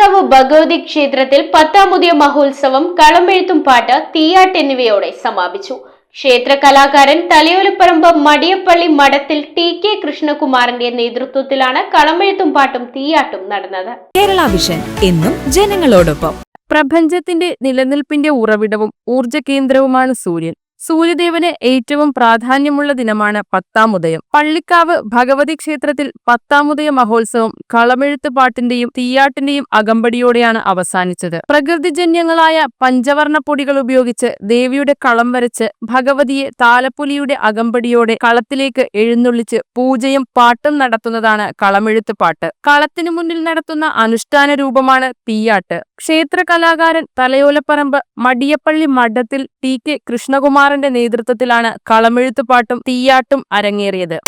ഭഗവതി ക്ഷേത്രത്തിൽ പത്താമുതിയ മഹോത്സവം കളമെഴുത്തും പാട്ട് തീയാട്ട് എന്നിവയോടെ സമാപിച്ചു. ക്ഷേത്ര കലാകാരൻ തലയോലപ്പറമ്പ് മടിയപ്പള്ളി മഠത്തിൽ ടി കെ കൃഷ്ണകുമാറിന്റെ നേതൃത്വത്തിലാണ് കളമെഴുത്തും പാട്ടും തീയാട്ടും നടന്നത്. കേരള വിഷൻ എന്നും ജനങ്ങളോടൊപ്പം. പ്രപഞ്ചത്തിന്റെ നിലനിൽപ്പിന്റെ ഉറവിടവും ഊർജ കേന്ദ്രവുമാണ് സൂര്യൻ. സൂര്യദേവന് ഏറ്റവും പ്രാധാന്യമുള്ള ദിനമാണ് പത്താമുദയം പള്ളിക്കാവ് ഭഗവതി ക്ഷേത്രത്തിൽ പത്താമുദയ മഹോത്സവം കളമെഴുത്ത് പാട്ടിന്റെയും തീയാട്ടിന്റെയും അകമ്പടിയോടെയാണ് അവസാനിച്ചത്. പ്രകൃതിജന്യങ്ങളായ പഞ്ചവർണ പൊടികൾ ഉപയോഗിച്ച് ദേവിയുടെ കളം വരച്ച് ഭഗവതിയെ താലപ്പൊലിയുടെ അകമ്പടിയോടെ കളത്തിലേക്ക് എഴുന്നള്ളിച്ച് പൂജയും പാട്ടും നടത്തുന്നതാണ് കളമെഴുത്ത് പാട്ട്. കളത്തിനു മുന്നിൽ നടത്തുന്ന അനുഷ്ഠാന രൂപമാണ് തീയാട്ട്. ക്ഷേത്ര കലാകാരൻ തലയോലപ്പറമ്പ് മടിയപ്പള്ളി മഠത്തിൽ ടി കെ കൃഷ്ണകുമാറിന്റെ നേതൃത്വത്തിലാണ് കളമെഴുത്തുപാട്ടും തീയാട്ടും അരങ്ങേറിയത്.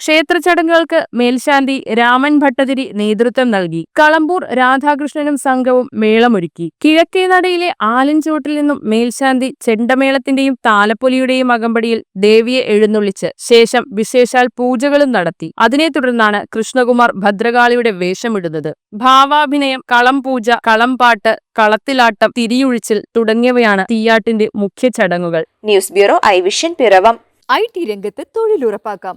ക്ഷേത്ര ചടങ്ങുകൾക്ക് മേൽശാന്തി രാമൻ ഭട്ടതിരി നേതൃത്വം നൽകി. കളമ്പൂർ രാധാകൃഷ്ണനും സംഘവും മേളമൊരുക്കി. കിഴക്കേ നടയിലെ ആലിൻചുവട്ടിൽ നിന്നും മേൽശാന്തി ചെണ്ടമേളത്തിന്റെയും താലപ്പൊലിയുടെയും അകമ്പടിയിൽ ദേവിയെ എഴുന്നള്ളിച്ച് ശേഷം വിശേഷാൽ പൂജകളും നടത്തി. അതിനെ തുടർന്നാണ് കൃഷ്ണകുമാർ ഭദ്രകാളിയുടെ വേഷമിടുന്നത്. ഭാവാഭിനയം കളം പൂജ കളം പാട്ട് കളത്തിലാട്ടം തിരിയൊഴിച്ചിൽ തുടങ്ങിയവയാണ് തീയാട്ടിന്റെ മുഖ്യ ചടങ്ങുകൾ. News bureau I vision Piravom. I T രംഗത്ത് തൊഴിലുറപ്പാക്കാം.